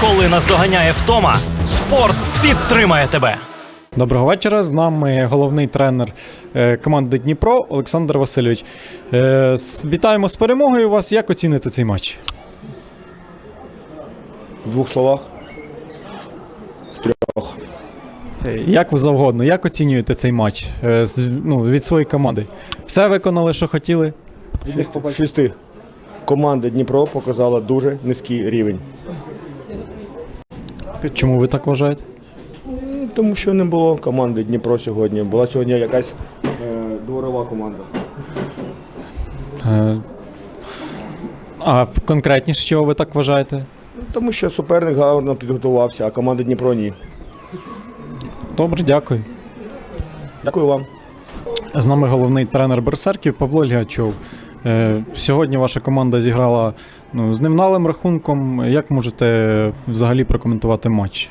Коли наздоганяє втома, спорт підтримає тебе. Доброго вечора. З нами головний тренер е, команди Дніпро Олександр Васильович. Е, Вітаємо з перемогою вас. Як оціните цей матч? В двох словах. Е, Як ви завгодно, як оцінюєте цей матч ну, від своєї команди? Все виконали, що хотіли? Шести. Команда Дніпро показала дуже низький рівень. Чому ви так вважаєте? Тому що не було команди Дніпро сьогодні. Була сьогодні якась е, дворова команда. Е, А конкретніше, що ви так вважаєте? Тому що суперник гарно підготувався, а команда Дніпро ні. Добре, дякую. Дякую вам. З нами головний тренер Берсерків Павло Лігачов. Е, Сьогодні ваша команда зіграла ну, з невналим рахунком. Як можете взагалі прокоментувати матч?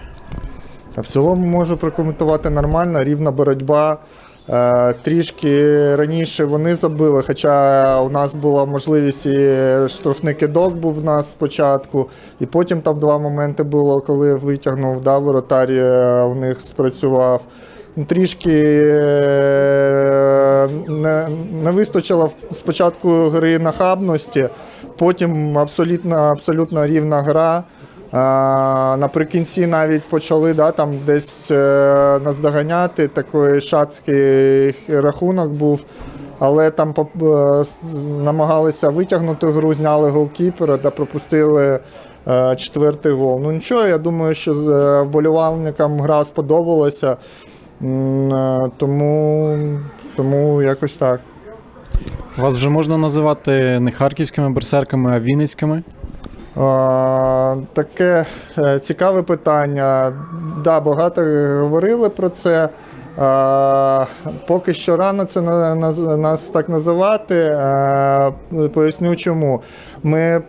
В цілому можу прокоментувати нормально, рівна боротьба. Е, Трішки раніше вони забили, хоча у нас була можливість і штрафний кидок був в нас спочатку, і потім там два моменти було, коли витягнув да, воротар е, у них спрацював. Ну, Трішки не, не вистачило спочатку гри нахабності, потім абсолютно, абсолютно рівна гра. Наприкінці навіть почали да, там десь е, наздоганяти, такий шаткий рахунок був. Але там е, намагалися витягнути гру, зняли голкіпера та пропустили е, четвертий гол. Ну нічого, я думаю, що вболівальникам гра сподобалася. Тому, тому якось так. Вас вже можна називати не харківськими берсерками, а вінницькими. А, Таке е, цікаве питання. Да, багато говорили про це. Поки що рано це на- нас так називати. Е, Поясню чому. Ми е,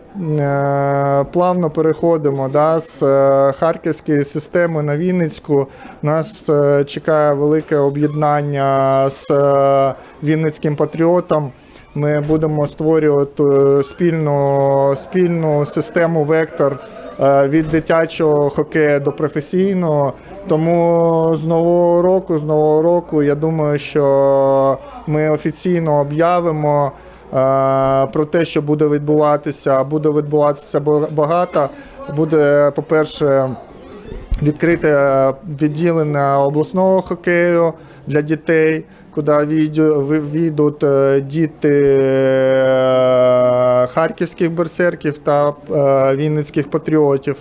плавно переходимо да, з е, харківської системи на Вінницьку. Нас чекає велике об'єднання з Вінницьким патріотом. Ми будемо створювати спільну, спільну систему вектор від дитячого хокею до професійного. Тому з нового року, з нового року, я думаю, що ми офіційно об'явимо е, про те, що буде відбуватися. Буде відбуватися ба- багато. Буде, по-перше, відкрите відділення обласного хокею для дітей, куди війдуть е, діти е, харківських берсерків та е, вінницьких патріотів.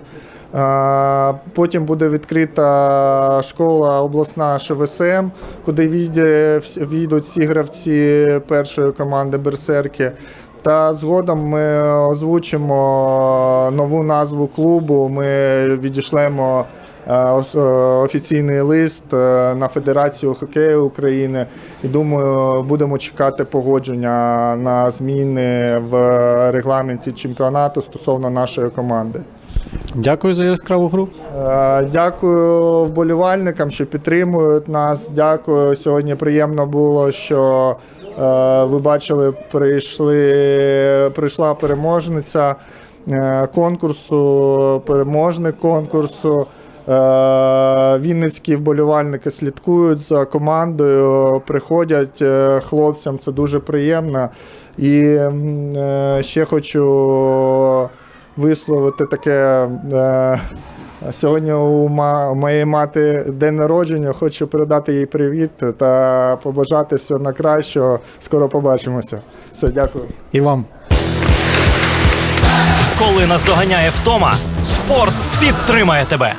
Е, Потім буде відкрита школа обласна ШВСМ, куди війдуть всі гравці першої команди Берсерки. Та згодом ми озвучимо нову назву клубу. Ми відійшлемо е, е, офіційний лист е, на Федерацію хокею України. І думаю, будемо чекати погодження на зміни в регламенті чемпіонату стосовно нашої команди. Дякую за яскраву гру. Е, Дякую вболівальникам, що підтримують нас. Дякую. Сьогодні приємно було, що е, ви бачили, прийшли, прийшла переможниця е, конкурсу, переможник конкурсу. Е, Вінницькі вболівальники слідкують за командою, приходять е, хлопцям, це дуже приємно. І е, ще хочу висловити таке. Сьогодні у моєї мати день народження. Хочу передати їй привіт та побажати всього на кращого. Скоро побачимося. Все, дякую. І вам. Коли наздоганяє втома, спорт підтримає тебе.